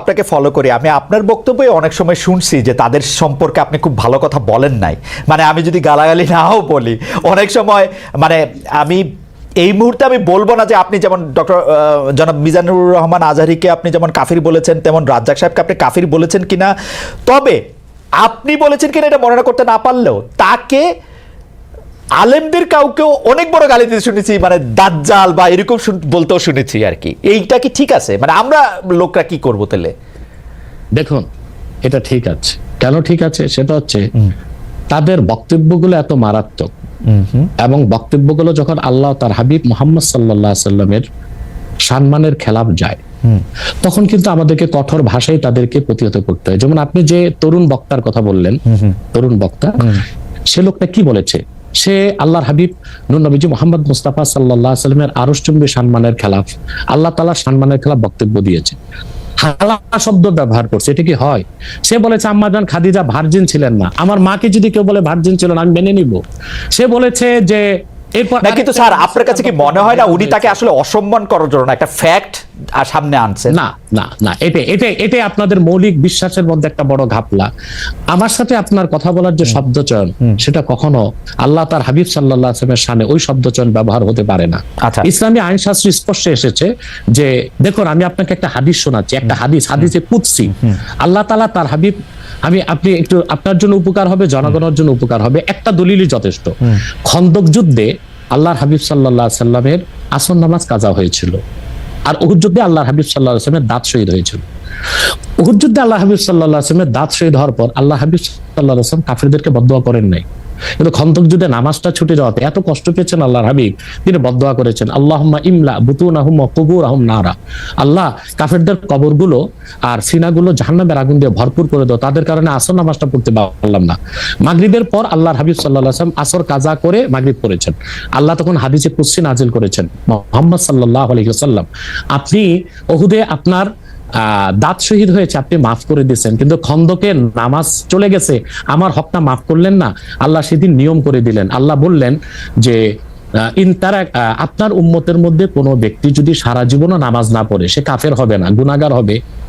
আপনাকে ফলো করি। আমি আপনার বক্তব্যে অনেক সময় শুনছি যে তাদের সম্পর্কে আপনি খুব ভালো কথা বলেন নাই। মানে আমি যদি গালাগালি নাও বলি, অনেক সময় মানে আমি এই মুহূর্তে আমি বলব না যে আপনি যেমন ডক্টর জনাব মিজানুর রহমান আজহারিকে আপনি যেমন কাফির বলেছেন, তেমন রাজ্জাক সাহেবকে আপনি কাফির বলেছেন কিনা। তবে আপনি বলেছেন কিনা এটা মনে করতে না পারলেও তাকে আলেমদের কাউকেও অনেক বড় গালি দিতে শুনেছি মানে দাজ্জাল বা এরকম বলতেও শুনেছি আর কি। এইটা কি ঠিক আছে? মানে আমরা লোকরা কি করব তাহলে? দেখুন এটা ঠিক আছে। কেন ঠিক আছে? সেটা হচ্ছে তাদের বক্তব্যগুলো এত মারাত্মক। এবং বক্তব্যগুলো যখন আল্লাহ তার হাবিব মোহাম্মদ সাল্লাহ সাল্লামের সম্মানের খেলাফ যায় তখন কিন্তু আমাদেরকে কঠোর ভাষায় তাদেরকে প্রতিহত করতে হয়। যেমন আপনি যে তরুণ বক্তার কথা বললেন তরুণ বক্তা সে লোকটা কি বলেছে? সে আল্লাহর হাবিব নবীজি মোহাম্মদ মুস্তাফা সাল্লাহ সাল্লামের আরসচুম্বী সম্মানের খেলাফ। আল্লাহ তালার সম্মানের খেলাফ বক্তব্য দিয়েছে। হালা শব্দ ব্যবহার করছে এটা কি হয়? সে বলেছে আম্মাজান খাদিজা ভার্জিন ছিলেন না। আমার মাকে যদি কেউ বলে ভার্জিন ছিল না আমি মেনে নিব। সে বলেছে যে এরপর কিন্তু স্যার আপনার কাছে কি মনে হয় না উনি তাকে আসলে অসম্মান করার জন্য একটা ফ্যাক্ট সামনে আনছেন? না না না এটা এটা এটা আপনাদের মৌলিক বিশ্বাসের মধ্যে একটা বড় ঘাপলা। আমার সাথে আপনার কথা বলার যে শব্দ চয়ন সেটা কখনো আল্লাহ তার হাবিব সাল্লাহ আসলামের সামনে ওই শব্দ চয়ন ব্যবহার হতে পারে না। আচ্ছা। ইসলামী আইন শাস্ত্র স্পষ্ট এসেছে যে দেখুন আমি আপনাকে একটা হাদিস শোনাচ্ছি একটা হাদিস হাদিসে কুৎসি আল্লাহ তালা তার হাবিব আমি আপনি একটু আপনার জন্য উপকার হবে জনগণের জন্য উপকার হবে একটা দলিলই যথেষ্ট। খন্দক যুদ্ধে আল্লাহর হাবিব সাল্লাহ সাল্লামের আসন নামাজ কাজা হয়েছিল। আর উহুদ যুদ্ধে আল্লাহ হাবিব সাল্লাহ আসলামের দাঁত শহীদ হয়েছিল। উহুদ যুদ্ধে আল্লাহ হাবিব সাল্লাহ আসলামের দাঁত শহীদ হওয়ার পর আল্লাহ হাবিব সাল্লাহ আসলাম কাফিরদেরকে বদয়া করেন নাই। কিন্তু খন্দক যুদ্ধে নামাজটা ছুটে যাওয়াতে এত কষ্ট পেয়েছেন আল্লাহর হাবিব, তিনি বদোয়া করেছেন, আল্লাহম্মা ইমলা বুতুন আহম কুবুর আহম নারা। আল্লাহ কাফেরদের কবরগুলো আর সিনাগুলো জাহান্নামের আগুন দিয়ে ভরপুর করে দাও, তাদের কারণে আসর নামাজটা পড়তে পারলাম না। মাগরিবের পর আল্লাহর হাবিব সাল্লাহ আসলাম আসর কাজা করে মাগরিব পড়েছেন আল্লাহ তখন হাদিসে কুৎসি নাজিল করেছেন। মোহাম্মদ সাল্লাহ আলহিহাল্লাম আপনি ওহুদে আপনার দাঁত শহীদ হয়েছে আপনি মাফ করে দিয়েছেন। কিন্তু খন্দকে নামাজ চলে গেছে আমার হকটা মাফ করলেন না আল্লাহ সেদিন নিয়ম করে দিলেন। আল্লাহ বললেন যে আহ, ইন তারা আহ, আপনার উম্মতের মধ্যে কোনো ব্যক্তি যদি সারা জীবনও নামাজ না পড়ে সে কাফের হবে না গুনাগার হবে।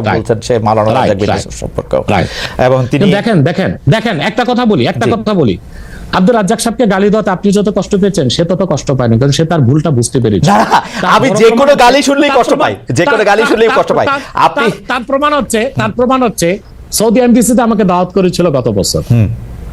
বলছেন সে সম্পর্কেও। এবং তিনি দেখেন দেখেন দেখেন একটা কথা বলি একটা কথা বলি। আব্দুল রাজ্জাক সাহেবকে গালি দেওয়াতে আপনি যত কষ্ট পেয়েছেন সে তত কষ্ট পায়নি কারণ সে তার ভুলটা বুঝতে পেরেছে। আমি যে কোনো গালি শুনলেই কষ্ট পাই। যে কোনো গালি শুনলেই কষ্ট পাই। আপনি- তার- প্রমাণ হচ্ছে তার প্রমাণ হচ্ছে সৌদি এমবিসিতে আমাকে দাওয়াত করেছিল গত বছর।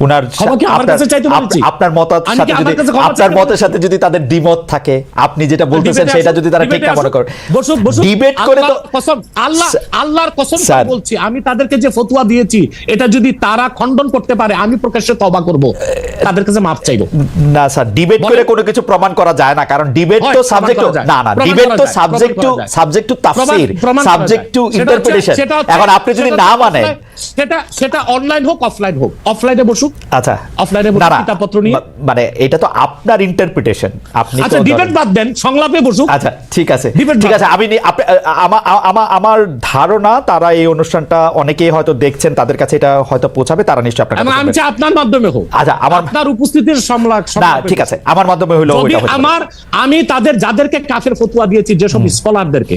উনার আপনার- মতের সাথে যদি আপনার মতের সাথে যদি তাদের দ্বিমত থাকে আপনি যেটা বলতেছেন সেটা যদি তারা ঠিক না মনে। ডিবেট করে তো কসম আল্লাহ আল্লাহর কসম বলছি আমি তাদেরকে যে ফতুয়া দিয়েছি এটা যদি তারা খণ্ডন করতে পারে আমি প্রকাশ্যে তবা করব। তাদের কাছে চাইব। না স্যার ডিবেট করে কোনো কিছু প্রমাণ করা যায় না কারণ ডিবেট তো সাবজেক্ট না না ডিবেট তো সাবজেক্ট টু। সাবজেক্ট টু তাফসীর সাবজেক্ট টু ইন্টারপ্রিটেশন এখন আপনি যদি না মানেন সেটা সেটা অনলাইন হোক অফলাইন হোক। অফলাইনে বসুক আচ্ছা কিতাবপত্র নিয়ে। মানে এটা তো আপনার ইন্টারপ্রিটেশন আপনি আচ্ছা ডিবেট বাদ দেন সংলাপে বসুক। আচ্ছা ঠিক আছে। ঠিক আছে আমি আমার ধারণা তারা এই অনুষ্ঠানটা অনেকেই হয়তো দেখছেন তাদের কাছে এটা হয়তো পৌঁছাবে তারা নিশ্চয়ই আপনার আমি চাই আপনার মাধ্যমে হোক। আচ্ছা আমার আপনার উপস্থিতির না ঠিক আছে আমার মাধ্যমে পারে। আমার আমি তাদের যাদেরকে কাফের ফতুয়া দিয়েছি যেসব স্কলারদেরকে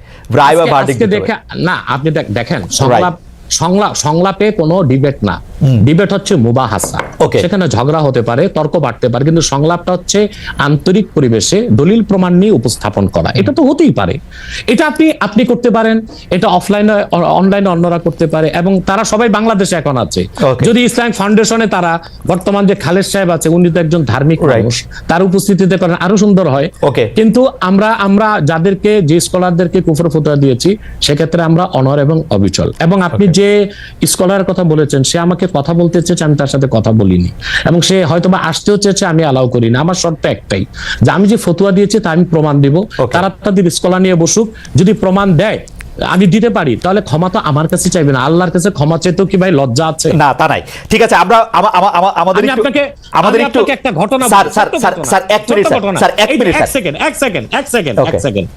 রায় বা দেখে না আপনি দেখ- দেখেন সংলাপ সংলাপ সংলাপে কোনো ডিবেট না। ডিবেট হচ্ছে মুবাহাসা. সেখানে ঝগড়া হতে পারে তর্ক বাড়তে পারে কিন্তু সংলাপটা হচ্ছে আন্তরিক পরিবেশে দলিল প্রমাণ নিয়ে উপস্থাপন করা। এটা তো হতেই পারে। এটা আপনি আপনি করতে পারেন এটা অফলাইনে অনলাইনে অন্যরা করতে পারে এবং তারা সবাই বাংলাদেশে এখন আছে। যদি ইসলামিক ফাউন্ডেশনে তারা বর্তমান যে খালেদ সাহেব আছে উনি তো একজন ধার্মিক. মানুষ তার উপস্থিতিতে করেন আরও সুন্দর হয়। Okay. কিন্তু আমরা আমরা যাদেরকে যে স্কলারদেরকে কুফর ফতোয়া দিয়েছি সেক্ষেত্রে আমরা অনর এবং অবিচল। এবং আপনি যে স্কলারের কথা বলেছেন সে আমাকে কথা বলতে চেয়েছে আমি তার সাথে কথা বলিনি। এবং সে হয়তো বা আসতেও চেয়েছে আমি অ্যালাউ করি না আমার শর্ত একটাই যে আমি যে ফতুয়া দিয়েছি তা আমি প্রমাণ দিব। তারা তাদের স্কলার নিয়ে বসুক যদি প্রমাণ দেয় আমি দিতে পারি তাহলে ক্ষমা তো আমার কাছে চাইবে না। আল্লাহর কাছে ক্ষমা চাইতেও কি ভাই লজ্জা আছে? না তা নাই। ঠিক আছে আমরা আমা- আমা- আমা- আমাদের আপনাকে আমাদের একটু একটা ঘটনা স্যার স্যার স্যার স্যার এক মিনিট স্যার স্যার এক মিনিট এক সেকেন্ড এক সেকেন্ড এক সেকেন্ড এক সেকেন্ড।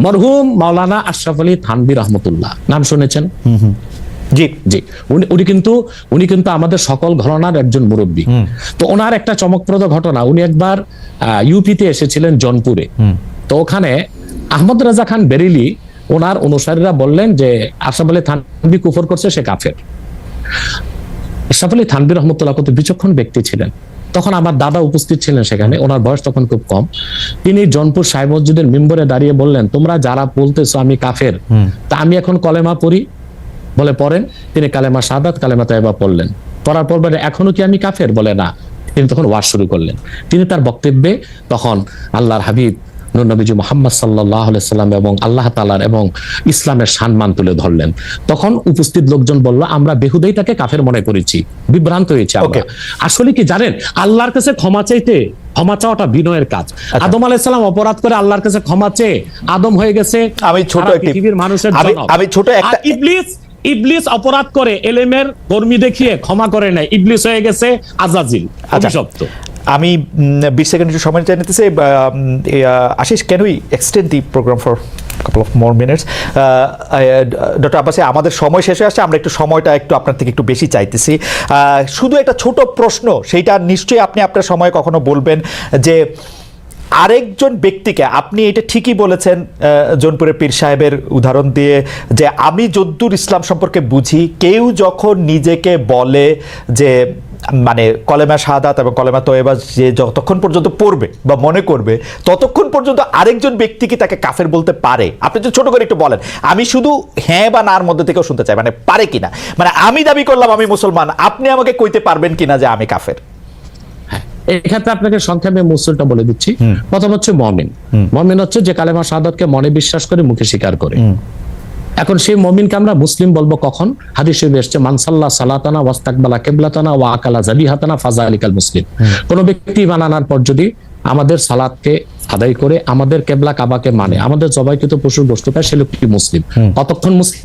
মরহুম মাওলানা আশরাফ আলী থানবী রহমতুল্লাহ। নাম শুনেছেন? জি জি। উনি উনি কিন্তু উনি কিন্তু আমাদের সকল ঘরানার একজন মুরব্বী। তো ওনার একটা চমকপ্রদ ঘটনা উনি একবার ইউপিতে এসেছিলেন জনপুরে। তো ওখানে আহমদ রাজা খান বেরিলি ওনার অনুসারীরা বললেন যে আশরাফ আলী থানবী কুফর করছে সে কাফের। আশরাফ আলী থানবী রহমতুল্লাহ কত বিচক্ষণ ব্যক্তি ছিলেন। তখন আমার দাদা উপস্থিত ছিলেন সেখানে ওনার বয়স তখন খুব কম। তিনি জনপুর সাহেব মসজিদের মেম্বরে দাঁড়িয়ে বললেন তোমরা যারা বলতেছো আমি কাফের তা আমি এখন কলেমা পড়ি বলে পড়েন তিনি কালেমা সাদাত কালেমা তাইবা পড়লেন। পড়ার পর বলে এখনও কি আমি কাফের? বলে না। তিনি তখন ওয়াজ শুরু করলেন। তিনি তার বক্তব্যে তখন আল্লাহর হাবিব নবীজি মোহাম্মদ সাল্লাহ সাল্লাম এবং আল্লাহ তালার এবং ইসলামের সম্মান তুলে ধরলেন। তখন উপস্থিত লোকজন বলল আমরা বেহুদেই তাকে কাফের মনে করেছি বিভ্রান্ত হয়েছে আমরা। আসলে কি জানেন আল্লাহর কাছে ক্ষমা চাইতে ক্ষমা চাওয়াটা বিনয়ের কাজ। আদম আলাইসালাম অপরাধ করে আল্লাহর কাছে ক্ষমা চেয়ে আদম হয়ে গেছে আমি ছোট পৃথিবীর মানুষের আমি- ছোট একটা- আর ইবলিস অপরাধ করে এলেমের কর্মী দেখিয়ে ক্ষমা করে নাই ইবলিস হয়ে গেছে আজাজিল আচ্ছা। অভিশপ্ত। আমি বিশ সেকেন্ড একটু সময় চাই নিতেছি Ashis can we extend the program for couple of more minutes doctor আব্বাসে আমাদের সময় শেষ হয়ে আসছে আমরা একটু সময়টা একটু আপনার থেকে একটু বেশি চাইতেছি। শুধু একটা ছোট প্রশ্ন সেইটা নিশ্চয়ই আপনি আপনার সময় কখনো বলবেন যে আরেকজন ব্যক্তিকে, আপনি এটা ঠিকই বলেছেন জোনপুরের পীর সাহেবের উদাহরণ দিয়ে, যে আমি যদ্দুর ইসলাম সম্পর্কে বুঝি, কেউ যখন নিজেকে বলে যে মানে কলেমা শাহাদাত এবং কলেমা তোয়েবা যে যতক্ষণ পর্যন্ত পড়বে বা মনে করবে, ততক্ষণ পর্যন্ত আরেকজন ব্যক্তি কি তাকে কাফের বলতে পারে। আপনি যদি ছোট করে একটু বলেন, আমি শুধু হ্যাঁ বা নার মধ্যে থেকেও শুনতে চাই মানে পারে কিনা? মানে আমি দাবি করলাম আমি মুসলমান, আপনি আমাকে কইতে পারবেন কিনা যে আমি কাফের? এক্ষেত্রে আপনাকে সংক্ষেপে মুসলটা বলে দিচ্ছি। প্রথম হচ্ছে মমিন। মমিন হচ্ছে যে কালেমা শাহাদতকে মনে বিশ্বাস করে মুখে স্বীকার করে। এখন সেই মমিনকে আমরা মুসলিম বলব কখন? হাদিস শরীফে এসছে মানসাল্লাহ সালাতানা ওয়াস্তাকবালা কেবলাতানা ওয়া আকালা জাবিহাতানা ফাজা আলিকাল মুসলিম কোনো ব্যক্তি ইমান আনার পর যদি আমাদের সালাদকে আদায় করে আমাদের কেবলা কাবাকে মানে আমাদের জবাইকৃত পশুর গোষ্ঠ খায় সে লোকটি মুসলিম। কতক্ষণ মুসলিম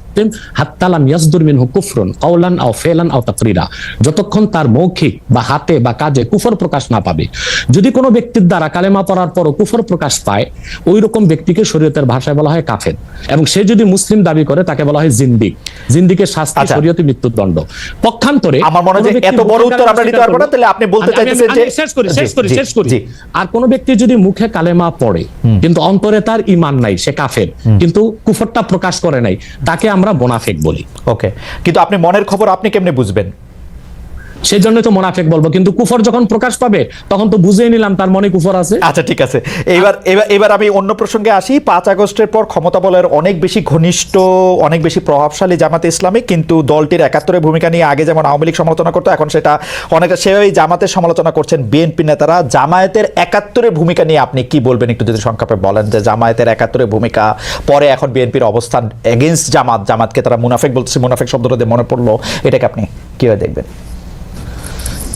হাত্তালাম ইয়াসদুর মিনহু কুফরুন কাওলান আও ফেলান আও তাকরিরা। যতক্ষণ তার মৌখিক বা হাতে বা কাজে কুফর প্রকাশ না পাবে। যদি কোনো ব্যক্তির দ্বারা কালেমা পড়ার পরও কুফর প্রকাশ পায় ওই রকম ব্যক্তিকে শরীয়তের ভাষায় বলা হয় কাফের। এবং সে যদি মুসলিম দাবি করে তাকে বলা হয় জিন্দিক জিন্দিকের শাস্তি আচ্ছা। শরীয়তে মৃত্যুদণ্ড। পক্ষান্তরে আমার মনে হয় এত বড় উত্তর কালেমা দিতে পারব না, তাহলে আপনি বলতে চাইতেছেন যে- শেষ করি শেষ করি শেষ করি। আর কোন ব্যক্তি যদি মুখে কালেমা পড়ে কিন্তু অন্তরে তার ইমান নাই সে কাফের কিন্তু কুফরটা প্রকাশ করে নাই তাকে আমরা মোনাফেক বলি। ওকে কিন্তু আপনি মনের খবর আপনি কেমনে বুঝবেন? সেই জন্য তো মোনাফেক বলব। কিন্তু কুফর যখন প্রকাশ পাবে, তখন তো বুঝেই নিলাম তার মনে কুফর আছে। আচ্ছা ঠিক আছে। এবার এবার এবার আমি অন্য প্রসঙ্গে আসি। পাঁচ আগস্টের পর ক্ষমতা বলের অনেক বেশি ঘনিষ্ঠ, অনেক বেশি প্রভাবশালী জামাতে ইসলামী কিন্তু দলটির একাত্তরের ভূমিকা নিয়ে আগে যেমন আওয়ামী লীগ সমালোচনা করতো, এখন সেটা অনেকটা সেভাবেই জামাতের সমালোচনা করছেন বিএনপি নেতারা। জামায়াতের একাত্তরের ভূমিকা নিয়ে আপনি কি বলবেন? একটু যদি সংক্ষেপে বলেন যে জামায়াতের একাত্তরের ভূমিকা পরে এখন বিএনপির অবস্থান এগেনস্ট জামাত, জামাতকে তারা মুনাফেক বলতেছে, মুনাফেক শব্দটা মনে পড়ল, এটাকে আপনি কীভাবে দেখবেন?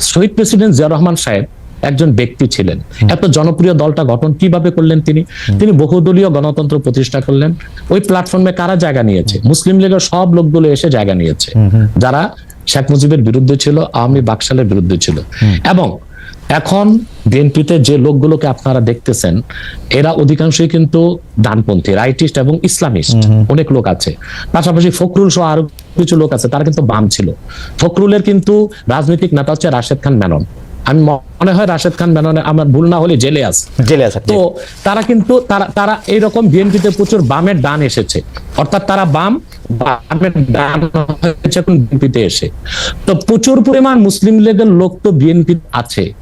শহীদ প্রেসিডেন্ট জিয়া রহমান সাহেব একজন ব্যক্তি ছিলেন। এত জনপ্রিয় দলটা গঠন কীভাবে করলেন তিনি? তিনি বহুদলীয় গণতন্ত্র প্রতিষ্ঠা করলেন। ওই প্ল্যাটফর্মে কারা জায়গা নিয়েছে? মুসলিম লীগের সব লোকগুলো এসে জায়গা নিয়েছে। যারা শেখ মুজিবের বিরুদ্ধে ছিল আওয়ামী বাকশালের বিরুদ্ধে ছিল। এবং এখন বিএনপিতে যে লোকগুলোকে আপনারা দেখতেছেন এরা অধিকাংশই কিন্তু ডানপন্থী রাইটিস্ট এবং ইসলামিস্ট অনেক লোক আছে। পাশাপাশি ফখরুল সহ আরও কিছু লোক আছে তারা কিন্তু বাম ছিল। ফখরুলের কিন্তু রাজনৈতিক নেতা হচ্ছে রাশেদ খান মেনন। আমি মনে হয় রাশেদ খান মেননে আমার ভুল না হলে জেলে আছে। জেলে আছেন তো তারা কিন্তু তারা তারা এইরকম বিএনপিতে প্রচুর বামের ডান এসেছে। অর্থাৎ তারা বাম বামের ডান হয়েছে এখন বিএনপিতে এসে। তো প্রচুর পরিমাণ মুসলিম লীগের লোক তো বিএনপি আছে।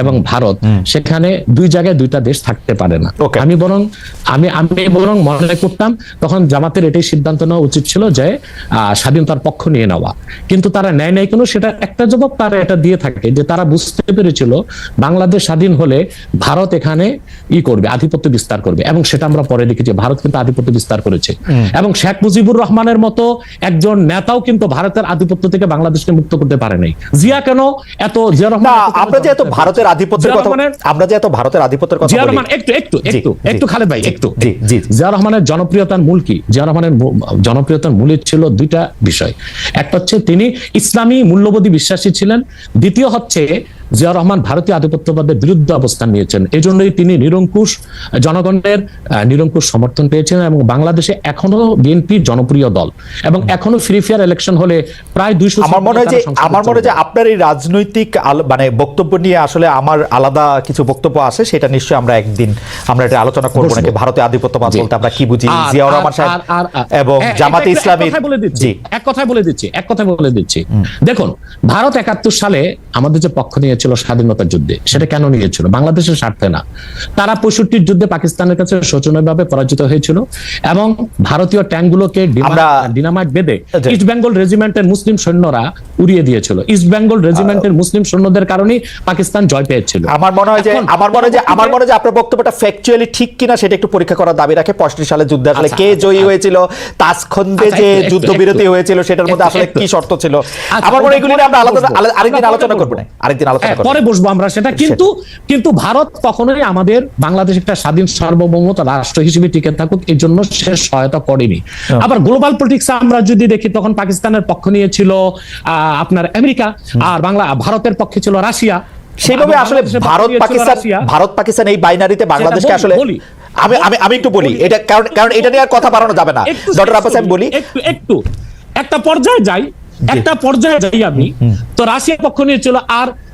এবং ভারত সেখানে দুই জায়গায় দুইটা দেশ থাকতে পারে না। আমি বরং আমি আমি বরং মনে করতাম তখন জামাতের এটাই সিদ্ধান্ত নেওয়া উচিত ছিল যে স্বাধীনতার পক্ষ নিয়ে নেওয়া। কিন্তু তারা নেয় নাই কোনো সেটা একটা জবাব তারা এটা দিয়ে থাকে যে তারা বুঝতে পেরেছিল বাংলাদেশ স্বাধীন হলে ভারত এখানে ই করবে আধিপত্য বিস্তার করবে। এবং সেটা আমরা পরে দেখেছি ভারত কিন্তু আধিপত্য বিস্তার করেছে। এবং শেখ মুজিবুর রহমানের মতো একজন নেতাও কিন্তু ভারতের আধিপত্য থেকে বাংলাদেশকে মুক্ত করতে পারে নাই। জিয়া কেন এত জিয়া রহমান কেন যে এত জনপ্রিয়? ভারতের আধিপত্যের কথা আমরা যে এত ভারতের আধিপত্যের কথা জিয়া রহমান একটু একটু একটু একটু খালেদ ভাই একটু। জি, জি। জিয়া রহমানের জনপ্রিয়তার মূল কি? জিয়া রহমানের জনপ্রিয়তার মূলে ছিল দুইটা বিষয়। একটা হচ্ছে তিনি ইসলামী মূল্যবোধী বিশ্বাসী ছিলেন। দ্বিতীয় হচ্ছে জিয়া রহমান ভারতীয় আধিপত্যবাদের বিরুদ্ধে অবস্থান নিয়েছেন। এই জন্যই তিনি নিরঙ্কুশ জনগণের নিরঙ্কুশ সমর্থন পেয়েছিলেন এবং বাংলাদেশে এখনও বিএনপি জনপ্রিয় দল। এবং এখনও ফ্রি ফেয়ার ইলেকশন হলে প্রায় দুইশো আমার মনে হয় যে আমার মনে হয় যে আপনার এই রাজনৈতিক মানে বক্তব্য নিয়ে আসলে আমার আলাদা কিছু বক্তব্য আছে সেটা নিশ্চয়ই আমরা একদিন আমরা এটা আলোচনা করব নাকি ভারতীয় আধিপত্যবাদ। বলতে আমরা কি বুঝি? জিয়াউর রহমান সাহেব এবং জামাতে ইসলামী বলে দিচ্ছি জি। এক কথায় বলে দিচ্ছি এক কথায় বলে দিচ্ছি। দেখুন ভারত একাত্তর সালে আমাদের যে পক্ষ নিয়েছিল স্বাধীনতার যুদ্ধে সেটা কেন নিয়েছিল? বাংলাদেশের স্বার্থে না। তারা পঁয়ষট্টির যুদ্ধে পাকিস্তানের কাছে শোচনীয়ভাবে পরাজিত হয়েছিল এবং ভারতীয় ট্যাঙ্কগুলোকে ডিনামাইট বেঁধে জি। ইস্ট বেঙ্গল রেজিমেন্টের মুসলিম সৈন্যরা উড়িয়ে দিয়েছিল। ইস্ট বেঙ্গল রেজিমেন্টের মুসলিম সৈন্যদের কারণেই পাকিস্তান জয় পেয়েছিল। আমার মনে হয় যে আমার মনে হয় যে আমার মনে হয় যে আপনার বক্তব্যটা ফ্যাকচুয়ালি ঠিক কিনা সেটা একটু পরীক্ষা করার দাবি রাখে। পঁয়ষট্টি সালে যুদ্ধে আসলে আচ্ছা, কে আচ্ছা, জয়ী আচ্ছা। হয়েছিল তাসখন্দে যে যুদ্ধবিরতি হয়েছিল সেটার মধ্যে আসলে কি শর্ত ছিল? আমার মনে এগুলি আমরা আলাদা আরেকদিন আলোচনা করব না। আরেকদিন আলোচনা হ্যাঁ, করব। পরে বসবো আমরা সেটা। কিন্তু কিন্তু ভারত কখনোই আমাদের বাংলাদেশ একটা স্বাধীন সার্বভৌমত রাষ্ট্র হিসেবে টিকে থাকুক এই জন্য সে সহায়তা করেনি। আবার গ্লোবাল পলিটিক্স আমরা যদি দেখি তখন পাকিস্তানের পক্ষ নিয়েছিল আহ, আপনার আমেরিকা আর বাংলা ভারতের পক্ষে ছিল রাশিয়া। সেভাবে আসলে ভারত পাকিস্তান ভারত পাকিস্তান এই বাইনারিতে বাংলাদেশকে বলি, আসলে আমি আমি আমি একটু বলি এটা কারণ কারণ এটা নিয়ে আর কথা বাড়ানো যাবে না। ডক্টর আব্বাস আমি বলি। একটু একটু। একটা পর্যায়ে যাই একটা পর্যায়ে যাই আমি। তো রাশিয়া পক্ষ নিয়ে ছিল আর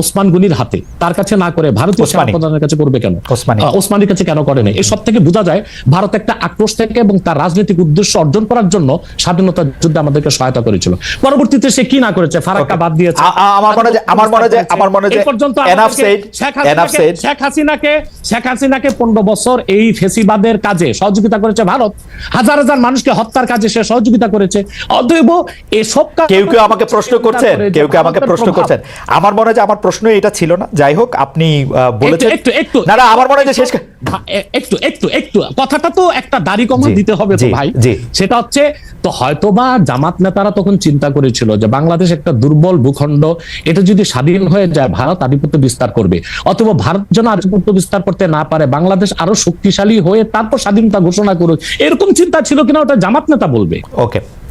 ওসমান গনির হাতে। তার কাছে না করে ভারতীয় ওসমানী। সেনাপ্রধানের কাছে করবে কেন? ওসমানীর কাছে কেন করে নাই? এসব থেকে বোঝা যায় ভারত একটা আক্রোশ থেকে এবং তার রাজনৈতিক উদ্দেশ্য অর্জন করার জন্য স্বাধীনতা যুদ্ধে আমাদেরকে সহায়তা করেছিল। পরবর্তীতে সে কি না করেছে? ফারাক্কা বাদ দিয়েছে। আমার মনে আমার মনে আমার মনে পর্যন্ত শেখ হাসিনাকে শেখ হাসিনাকে শেখ হাসিনাকে পনেরো বছর এই ফেসিবাদের কাজে সহযোগিতা করেছে ভারত। হাজার হাজার মানুষকে হত্যার কাজে সে সহযোগিতা করেছে। অতএব এসব কেউ কেউ আমাকে প্রশ্ন করছেন? কেউ কেউ আমাকে প্রশ্ন করছেন। আমার মনে হয় যে আমার প্রশ্ন এটা ছিল না। যাই হোক আপনি বলেছেন। একটু একটু। না না আমার মনে হয় শেষ একটু একটু একটু। কথাটা তো একটা দাড়ি কমা দিতে হবে তো ভাই। সেটা হচ্ছে তো হয়তোবা জামাত নেতারা তখন চিন্তা করেছিল যে বাংলাদেশ একটা দুর্বল ভূখণ্ড এটা যদি স্বাধীন হয়ে যায় ভারত আধিপত্য বিস্তার করবে। অথবা ভারত যেন আধিপত্য বিস্তার করতে না পারে বাংলাদেশ আরও শক্তিশালী হয়ে তারপর স্বাধীনতা ঘোষণা করুক এরকম চিন্তা ছিল কিনা ওটা জামাত নেতা বলবে। ওকে।